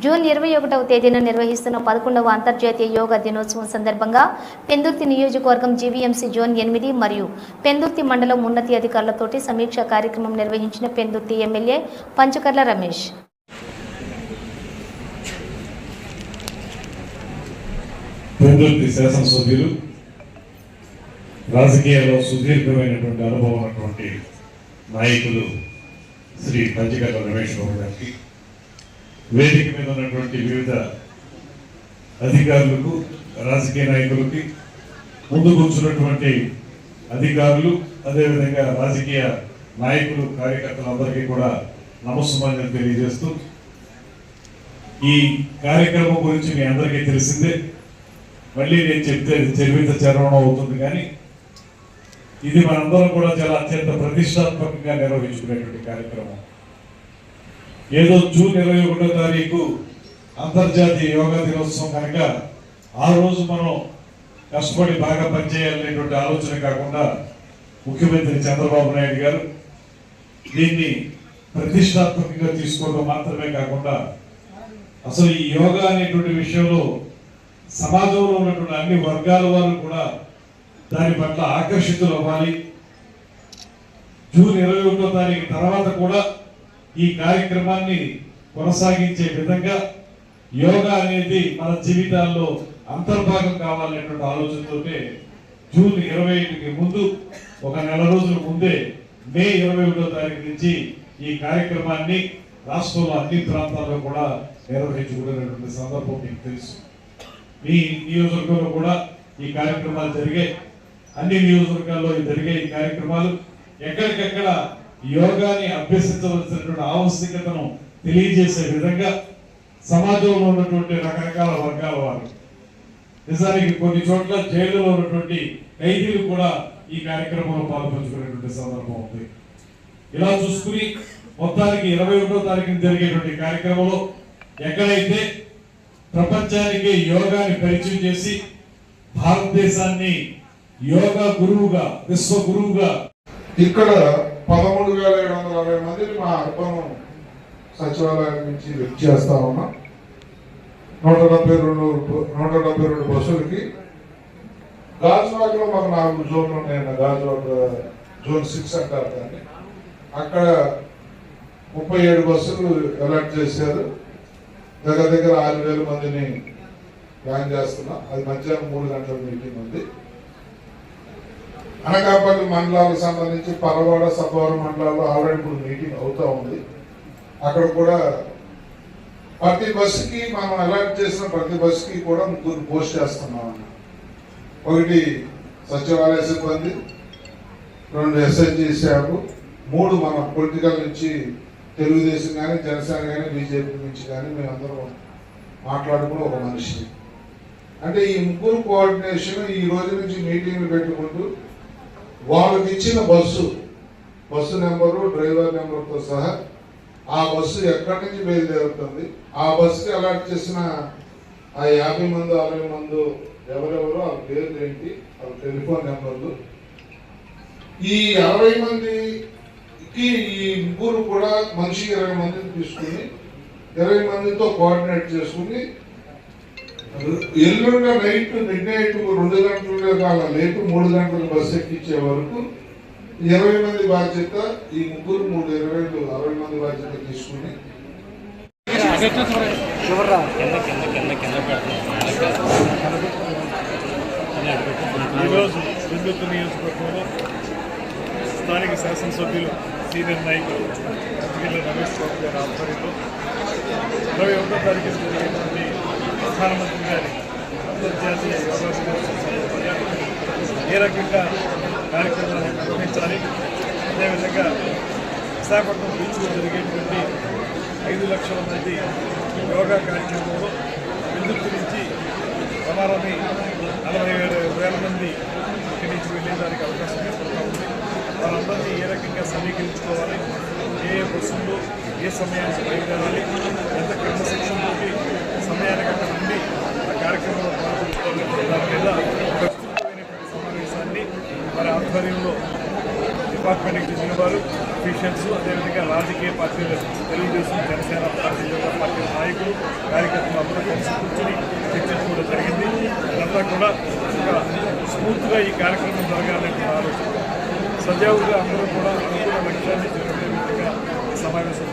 June ఇరవై ఒకటవ తేదీన నిర్వహిస్తున్న పదకొండవ అంతర్జాతీయ యోగా దినోత్సవం సందర్భంగా పెందుర్తి నియోజకవర్గం జీవీఎంసీ జోన్ ఎనిమిది మరియు పెందుర్తి మండలం ఉన్నతి అధికారులతోటి సమీక్షా కార్యక్రమం నిర్వహించిన పెందుర్తి ఎమ్మెల్యే పంచకర్ల రమేష్. పెందుర్తి శాసనసభ్యులు రాజకీయాల్లో సుదీర్ఘమైనటువంటి అనుభవం ఉన్నటువంటి నాయకులు శ్రీ పంచకర్ల రమేష్ బాబు గారికి. వేదిక మీద ఉన్నటువంటి వివిధ అధికారులకు రాజకీయ నాయకులకి ముందు కూర్చున్నటువంటి అధికారులు అదేవిధంగా రాజకీయ నాయకులు కార్యకర్తలందరికీ కూడా నమస్సుమాన్యం తెలియజేస్తూ ఈ కార్యక్రమం గురించి మీ అందరికీ తెలిసిందే. మళ్ళీ నేను చెప్తే చరివిత చరవణం అవుతుంది కానీ ఇది మనందరం కూడా చాలా అత్యంత ప్రతిష్టాత్మకంగా నిర్వహించుకునేటువంటి కార్యక్రమం. ఏదో జూన్ ఇరవై ఒకటో తారీఖు అంతర్జాతీయ యోగా దినోత్సవం కనుక ఆ రోజు మనం కష్టపడి బాగా పనిచేయాలనేటువంటి ఆలోచన కాకుండా ముఖ్యమంత్రి చంద్రబాబు నాయుడు గారు దీన్ని ప్రతిష్టాత్మకంగా తీసుకోవడం మాత్రమే కాకుండా అసలు ఈ యోగా అనేటువంటి విషయంలో సమాజంలో ఉన్నటువంటి అన్ని వర్గాల వారు కూడా దాని పట్ల ఆకర్షితులు అవ్వాలి జూన్ ఇరవై ఒకటో తారీఖు తర్వాత కూడా ఈ కార్యక్రమాన్ని కొనసాగించే విధంగా యోగా అనేది మన జీవితాల్లో అంతర్భాగం కావాలనేటువంటి ఆలోచనతోటే జూన్ ఇరవై ఐదుకి ముందు ఒక నెల రోజుల ముందే మే ఇరవై ఒకటో తారీఖు నుంచి ఈ కార్యక్రమాన్ని రాష్ట్రంలో అన్ని ప్రాంతాల్లో కూడా నిర్వహించుకునేటువంటి సందర్భం మీకు తెలుసు. మీ నియోజకవర్గంలో కూడా ఈ కార్యక్రమాలు జరిగాయి. అన్ని నియోజకవర్గాల్లో జరిగే ఈ కార్యక్రమాలు ఎక్కడికెక్కడ యోగాని అభ్యసించవలసినటువంటి ఆవశ్యకతను తెలియజేసే విధంగా సమాజంలో ఉన్నటువంటి రకరకాల వర్గాల వారు. నిజానికి కొన్ని చోట్ల జైలులో ఉన్నటువంటి ఖైదీలు కూడా ఈ కార్యక్రమంలో పాల్పంచుకునేటువంటి సందర్భం ఉంది. ఇలా చూసుకుని మొత్తానికి ఇరవై ఒకటో తారీఖున జరిగేటువంటి కార్యక్రమంలో ఎక్కడైతే ప్రపంచానికి యోగాని పరిచయం చేసి భారతదేశాన్ని యోగా గురువుగా విశ్వ గురువుగా ఇక్కడ పదమూడు వేల ఏడు వందల అరవై మందిని మా అర్బన్ సచివాలయం నుంచి లిఫ్ట్ చేస్తా ఉన్నాం. నూట డెబ్బై రెండు నూట డెబ్బై రెండు బస్సులకి గాజువాక్లో మాకు నాలుగు జోన్లు ఉన్నాయన్న గాజువాక్ జోన్ సిక్స్ అంటారు దాన్ని. అక్కడ ముప్పై ఏడు బస్సులు అలర్ట్ చేశారు. దగ్గర దగ్గర ఆరు వేల మందిని ప్లాన్ చేస్తున్నాం. అది మధ్యాహ్నం మూడు గంటల మీటింగ్ ఉంది. అనకాపల్లి మండలాలకు సంబంధించి పరవాడ సభవరం మండలాల్లో ఆల్రెడీ ఇప్పుడు మీటింగ్ అవుతా ఉంది. అక్కడ కూడా ప్రతి బస్సుకి మనం అలర్ట్ చేసిన ప్రతి బస్సుకి కూడా ముగ్గురు పోస్ట్ చేస్తున్నాం ఒకటి సచివాలయ సిబ్బంది రెండు ఎస్ఎస్జి స్టాఫ్ మూడు మన పొలిటికల్ నుంచి తెలుగుదేశం కానీ జనసేన కానీ బీజేపీ నుంచి కానీ మేమందరం మాట్లాడుకుని ఒక మనిషి. అంటే ఈ ముగ్గురు కోఆర్డినేషన్ ఈ రోజు నుంచి మీటింగ్లు పెట్టుకుంటూ వాళ్ళకి ఇచ్చిన బస్సు బస్సు నెంబరు డ్రైవర్ నెంబర్తో సహా ఆ బస్సు ఎక్కడి నుంచి బయలుదేరుతుంది? ఆ బస్సుకి అలాట్ చేసిన ఆ యాభై మంది అరవై మంది ఎవరెవరు వాళ్ళ పేర్లు ఏంటి వాళ్ళ టెలిఫోన్ నెంబర్లు. ఈ అరవై మందికి ఈ ముగ్గురు కూడా మనిషి ఇరవై మందిని తీసుకుని ఇరవై మందితో కోఆర్డినేట్ చేసుకుని ఎల్లుండ నైట్ మిడ్ నైట్ రెండు గంటల కాల లేటు మూడు గంటల బస్సు ఎక్కించే వరకు ఇరవై మంది బాధ్యత ఈ ముగ్గురు మూడు ఇరవై అరవై మంది బాధ్యత తీసుకుని ఈరోజు పెందుర్తి నియోజకవర్గంలో స్థానిక శాసనసభ్యులు సీనియర్ నాయకులు రమేష్ బాబు గారి ఆధ్వర్యంలో ఇరవై ఒకటో తారీఖు జరిగేటువంటి ప్రధానమంత్రి గారి అంతర్జాతీయ యోగా దినోత్సవం ఏ రకంగా కార్యక్రమాలను నిర్వహించాలి. అదేవిధంగా విశాఖపట్నం బీచ్లో జరిగేటువంటి ఐదు లక్షల మంది యోగా కార్యక్రమంలో పెందుర్తి నుంచి సుమారని నలభై ఏడు వేల మంది ఇక్కడి నుంచి వెళ్ళేదానికి అవకాశం ఏర్పడుతూ ఉంది. వారందరినీ ఏ రకంగా సమీకరించుకోవాలి? ఏ ఏ బస్సుల్లో ఏ సమయానికి బయలుదేరాలి ఎంత క్రమశిక్షణతోటి సమయానికి అక్కడ ఉండి ఆ కార్యక్రమంలో పాల్గొంటుకోవాలి దాని మీద ఒక విస్తృతమైనటువంటి సమావేశాన్ని వారి ఆధ్వర్యంలో డిపార్ట్మెంట్కి చెందిన వారు అఫీషియల్స్ అదేవిధంగా రాజకీయ పార్టీలు తెలుగుదేశం జనసేన పార్టీ పార్టీ నాయకులు కార్యకర్తలు అందరూ కలిసి కూర్చొని చర్చించుకోవడం జరిగింది. అదంతా కూడా ఒక స్ఫూర్తిగా ఈ కార్యక్రమం జరగాలనే ఆలోచన. సజావుగా అందరూ కూడా అనుకున్న లక్ష్యాన్ని చేరుకునే విధంగా సమావేశం